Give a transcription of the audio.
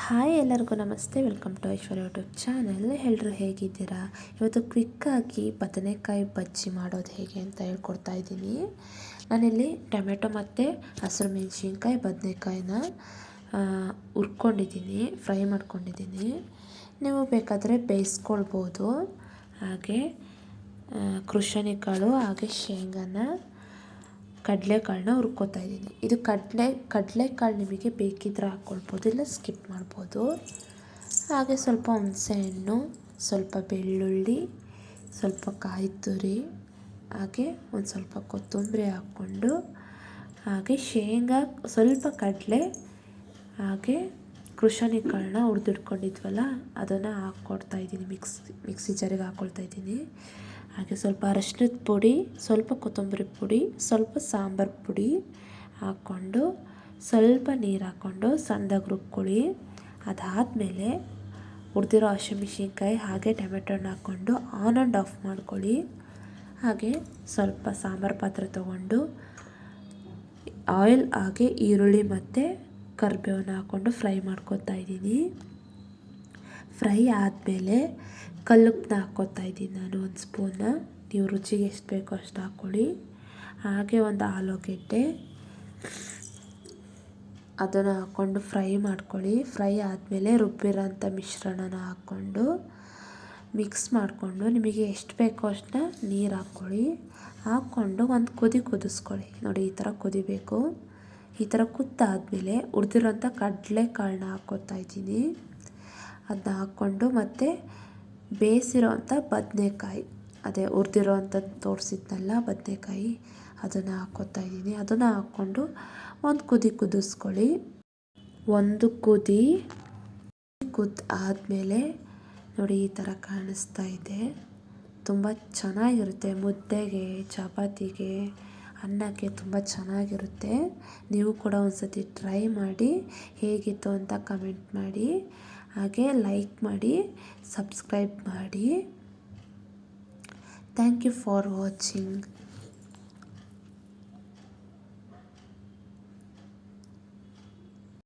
Hi ಎಲ್ಲರಿಗೂ ನಮಸ್ತೆ, welcome to Aishwarya YouTube channel. ಎಲ್ಲರೂ ಹೇಗಿದ್ದೀರಾ? ಇವತ್ತು ಕ್ವಿಕ್ಕಾಗಿ ಬದನೆಕಾಯಿ ಬಜ್ಜಿ ಮಾಡೋದು ಹೇಗೆ ಅಂತ ಹೇಳ್ಕೊಡ್ತಾ ಇದ್ದೀನಿ. ನಾನಿಲ್ಲಿ ಟೊಮೆಟೊ ಮತ್ತು ಹಸಿರು ಮೆಣಸಿನ್ಕಾಯಿ, ಬದನೆಕಾಯಿನ ಹುರ್ಕೊಂಡಿದ್ದೀನಿ, ಫ್ರೈ ಮಾಡ್ಕೊಂಡಿದ್ದೀನಿ. ನೀವು ಬೇಕಾದರೆ ಬೇಯಿಸ್ಕೊಳ್ಬೋದು. ಹಾಗೆ ಕೃಷಣಿಕಾಳು ಹಾಗೆ ಶೇಂಗಾನ ಕಡಲೆಕಾಳನ್ನ ಹುರ್ಕೊತಾ ಇದ್ದೀನಿ. ಇದು ಕಡಲೆ, ಕಡಲೆಕಾಳು ನಿಮಗೆ ಬೇಕಿದ್ರೆ ಹಾಕ್ಕೊಳ್ಬೋದು ಇಲ್ಲ ಸ್ಕಿಪ್ ಮಾಡ್ಬೋದು. ಹಾಗೆ ಸ್ವಲ್ಪ ಹುಣಸೆಹಣ್ಣು ಸ್ವಲ್ಪ ಬೆಳ್ಳುಳ್ಳಿ, ಸ್ವಲ್ಪ ಕಾಯಿ ತುರಿ ಹಾಗೆ ಒಂದು ಸ್ವಲ್ಪ ಕೊತ್ತಂಬರಿ ಹಾಕ್ಕೊಂಡು, ಹಾಗೆ ಶೇಂಗಾ, ಸ್ವಲ್ಪ ಕಡಲೆ, ಹಾಗೆ ಕೃಷಣಿ ಕಾಳನ್ನ ಹುರಿದಿಟ್ಕೊಂಡಿದ್ವಲ್ಲ, ಅದನ್ನು ಹಾಕ್ಕೊಡ್ತಾ ಇದ್ದೀನಿ, ಮಿಕ್ಸ್, ಮಿಕ್ಸಿ ಜರಿಗೆ ಹಾಕ್ಕೊಳ್ತಾ ಇದ್ದೀನಿ. ಹಾಗೆ ಸ್ವಲ್ಪ ಅರಶಿನದ ಪುಡಿ, ಸ್ವಲ್ಪ ಕೊತ್ತಂಬರಿ ಪುಡಿ, ಸ್ವಲ್ಪ ಸಾಂಬಾರು ಪುಡಿ ಹಾಕ್ಕೊಂಡು ಸ್ವಲ್ಪ ನೀರು ಹಾಕ್ಕೊಂಡು ಸಣ್ಣದಾಗಿ ರುಬ್ಕೊಳ್ಳಿ. ಅದಾದಮೇಲೆ ಹುರಿದಿರೋ ಹಸಿಮೆಣ್ಸಿನ್ಕಾಯಿ ಹಾಗೆ ಟೊಮೆಟೊನ ಹಾಕ್ಕೊಂಡು ಆನ್ ಆ್ಯಂಡ್ ಆಫ್ ಮಾಡ್ಕೊಳ್ಳಿ. ಹಾಗೆ ಸ್ವಲ್ಪ ಸಾಂಬಾರು ಪಾತ್ರೆ ತೊಗೊಂಡು ಆಯಿಲ್ ಹಾಗೆ ಈರುಳ್ಳಿ ಮತ್ತು ಕರಿಬೇವನ್ನ ಹಾಕ್ಕೊಂಡು ಫ್ರೈ ಮಾಡ್ಕೊತಾ ಇದ್ದೀನಿ. ಫ್ರೈ ಆದಮೇಲೆ ಕಲ್ಲುಪ್ಪನ್ನ ಹಾಕ್ಕೊತಾ ಇದ್ದೀನಿ ನಾನು ಒಂದು ಸ್ಪೂನ ನೀವು ರುಚಿಗೆ ಎಷ್ಟು ಬೇಕೋ ಅಷ್ಟು ಹಾಕ್ಕೊಳ್ಳಿ. ಹಾಗೆ ಒಂದು ಆಲೂಗೆಡ್ಡೆ ಅದನ್ನು ಹಾಕ್ಕೊಂಡು ಫ್ರೈ ಮಾಡ್ಕೊಳ್ಳಿ. ಫ್ರೈ ಆದಮೇಲೆ ರುಬ್ಬಿರೋಂಥ ಮಿಶ್ರಣನ ಹಾಕ್ಕೊಂಡು ಮಿಕ್ಸ್ ಮಾಡಿಕೊಂಡು ನಿಮಗೆ ಎಷ್ಟು ಬೇಕೋ ಅಷ್ಟನ್ನ ನೀರು ಹಾಕ್ಕೊಳ್ಳಿ. ಹಾಕ್ಕೊಂಡು ಒಂದು ಕುದಿ ಕುದಿಸ್ಕೊಳ್ಳಿ. ನೋಡಿ, ಈ ಥರ ಕುದಿಬೇಕು. ಈ ಥರ ಕುದ್ದಾದಮೇಲೆ ಕಡಲೆ ಕಡಲೆಕಾಳನ್ನ ಹಾಕ್ಕೊತಾ ಇದ್ದೀನಿ. ಅದನ್ನ ಹಾಕ್ಕೊಂಡು ಮತ್ತು ಬೇಯಿಸಿರೋ ಅಂಥ ಬದನೆಕಾಯಿ. ಅದೇ ಹುರಿದಿರೋ ತೋರಿಸಿದ್ನಲ್ಲ ಬದನೆಕಾಯಿ, ಅದನ್ನು ಹಾಕ್ಕೊತಾ ಇದ್ದೀನಿ. ಅದನ್ನು ಹಾಕ್ಕೊಂಡು ಒಂದು ಕುದಿ ಕುದಿಸ್ಕೊಳ್ಳಿ. ಒಂದು ಕುದಿ ಕುದ್ ಆದಮೇಲೆ ನೋಡಿ ಈ ಥರ ಕಾಣಿಸ್ತಾ ಇದೆ. ತುಂಬ ಚೆನ್ನಾಗಿರುತ್ತೆ. ಮುದ್ದೆಗೆ, ಚಪಾತಿಗೆ, ಅನ್ನಕ್ಕೆ ತುಂಬ ಚೆನ್ನಾಗಿರುತ್ತೆ. ನೀವು ಕೂಡ ಒಂದು ಸತಿ ಟ್ರೈ ಮಾಡಿ ಹೇಗಿತ್ತು ಅಂತ ಕಮೆಂಟ್ ಮಾಡಿ. ಹಾಗೆ ಲೈಕ್ ಮಾಡಿ ಸಬ್ಸ್ಕ್ರೈಬ್ ಮಾಡಿ. Thank you for watching